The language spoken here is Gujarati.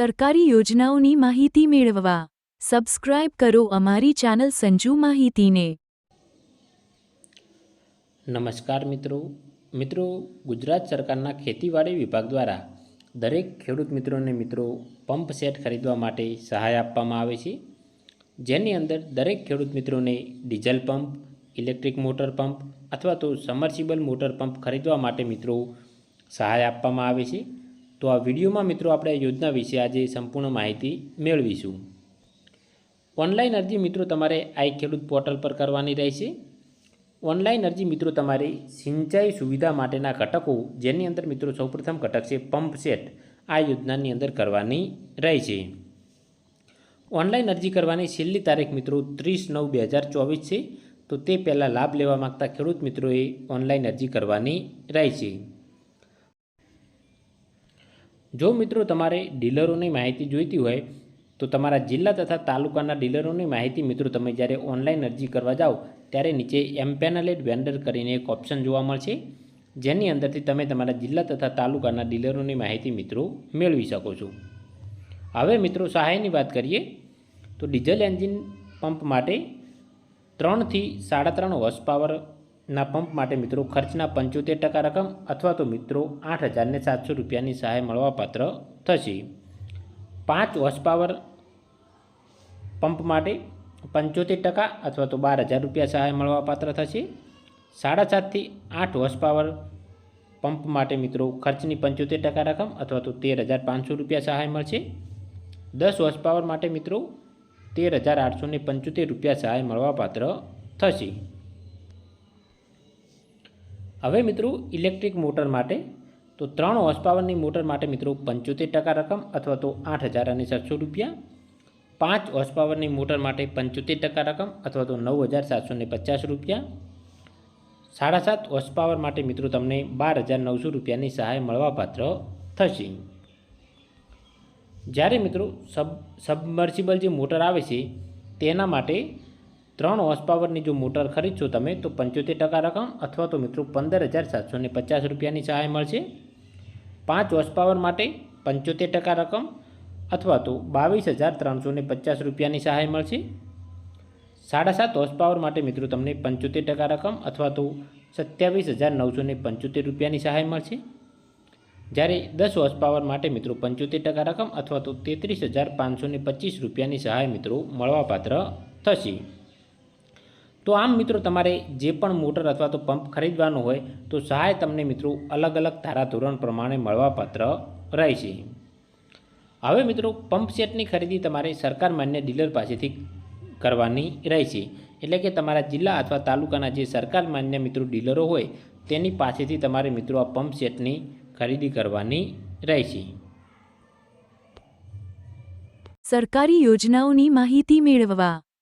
સરકારી યોજનાઓની માહિતી મેળવવા. સબસ્ક્રાઇબ કરો અમારી ચેનલ સંજુ માહિતીને. નમસ્કાર મિત્રો. મિત્રો, ગુજરાત સરકારના ખેતીવાડી વિભાગ દ્વારા દરેક ખેડૂત મિત્રોને મિત્રો પંપ સેટ ખરીદવા માટે સહાય આપવામાં આવે છે. જેની અંદર દરેક ખેડૂત મિત્રોને diesel pump, electric motor pump અથવા તો સમર્સિબલ મોટર પંપ ખરીદવા માટે મિત્રો સહાય આપવામાં આવે છે. તો આ વિડીયોમાં મિત્રો આપણે યોજના વિશે આજે સંપૂર્ણ માહિતી મેળવીશું. ઓનલાઈન અરજી મિત્રો તમારે આઈ ખેડૂત પોર્ટલ પર કરવાની રહેશે. ઓનલાઈન અરજી મિત્રો તમારી સિંચાઈ સુવિધા માટેના ઘટકો જેની અંદર મિત્રો સૌપ્રથમ ઘટક છે પંપ સેટ. આ યોજનાની અંદર કરવાની રહેશે. ઓનલાઈન અરજી કરવાની છેલ્લી તારીખ મિત્રો ત્રીસ નવ બે હજાર ચોવીસ છે. તો તે પહેલાં લાભ લેવા માગતા ખેડૂત મિત્રોએ ઓનલાઈન અરજી કરવાની રહેશે. જો મિત્રો તમારે ડીલરોની માહિતી જોઈતી હોય, તો તમારા જિલ્લા તથા તાલુકાના ડીલરોની માહિતી મિત્રો તમે જ્યારે ઓનલાઈન અરજી કરવા જાઓ, ત્યારે નીચે એમ્પેનલેટ વેન્ડર કરીને એક ઓપ્શન જોવા મળશે, જેની અંદરથી તમે તમારા જિલ્લા તથા તાલુકાના ડીલરોની માહિતી મિત્રો મેળવી શકો છો. હવે મિત્રો સહાયની વાત કરીએ, તો ડીઝલ એન્જિન પંપ માટે ત્રણથી સાડા ત્રણ હોર્સ પાવરના પંપ માટે મિત્રો ખર્ચના પંચોતેર ટકા રકમ અથવા તો મિત્રો આઠ હજારને સાતસો રૂપિયાની સહાય મળવાપાત્ર થશે. પાંચ હોર્સ પાવર પંપ માટે પંચોતેર ટકા અથવા તો બાર હજાર રૂપિયા સહાય મળવાપાત્ર થશે. સાડા સાતથી આઠ હોર્સ પાવર પંપ માટે મિત્રો ખર્ચની પંચોતેર ટકા રકમ અથવા તો તેર હજાર પાંચસો રૂપિયા સહાય મળશે. દસ હોર્સ પાવર માટે મિત્રો તેર હજાર આઠસો ને પંચોતેર રૂપિયા સહાય મળવાપાત્ર થશે. હવે મિત્રો ઇલેક્ટ્રિક મોટર માટે, તો ત્રણ હોર્સ પાવરની મોટર માટે મિત્રો પંચોતેર ટકા રકમ અથવા તો આઠ હજાર અને સાતસો રૂપિયા. પાંચ હોર્સ પાવરની મોટર માટે પંચોતેર ટકા રકમ અથવા તો નવ હજાર સાતસો પચાસ રૂપિયા. સાડા સાત હોર્સ પાવર માટે મિત્રો તમને બાર હજાર નવસો રૂપિયાની સહાય મળવાપાત્ર થશે. જ્યારે મિત્રો સબ સબમર્સિબલ જે મોટર આવે છે, તેના માટે ત્રણ હોર્સ પાવરની જો મોટર ખરીદશો તમે, તો પંચોતેર ટકા રકમ અથવા તો મિત્રો પંદર હજાર સાતસો ને પચાસ રૂપિયાની સહાય મળશે. પાંચ હોર્સ પાવર માટે પંચોતેર ટકા રકમ અથવા તો બાવીસ હજાર ત્રણસો ને પચાસ રૂપિયાની સહાય મળશે. સાડા સાત હોર્સ પાવર માટે મિત્રો તમને પંચોતેર ટકા રકમ અથવા તો સત્યાવીસ હજાર નવસો ને પંચોતેર રૂપિયાની સહાય મળશે. જ્યારે દસ હોર્સ પાવર માટે મિત્રો પંચોતેર ટકા રકમ અથવા તો તેત્રીસ હજાર પાંચસો ને પચીસ રૂપિયાની સહાય મિત્રો મળવાપાત્ર થશે. તો આમ મિત્રો તમારે જે પણ મોટર અથવા તો પંપ ખરીદવાનો હોય તો સહાય તમને મિત્રો અલગ અલગ ધારાધોરણ પ્રમાણે મળવાપાત્ર રહેશે. હવે મિત્રો પંપ સેટની ખરીદી તમારે સરકાર માન્ય ડીલર પાસેથી કરવાની રહેશે. એટલે કે તમારા જિલ્લા અથવા તાલુકાના જે સરકાર માન્ય મિત્રો ડીલરો હોય તેની પાસેથી તમારે મિત્રો આ પંપ સેટની ખરીદી કરવાની રહેશે. સરકારી યોજનાઓની માહિતી મેળવવા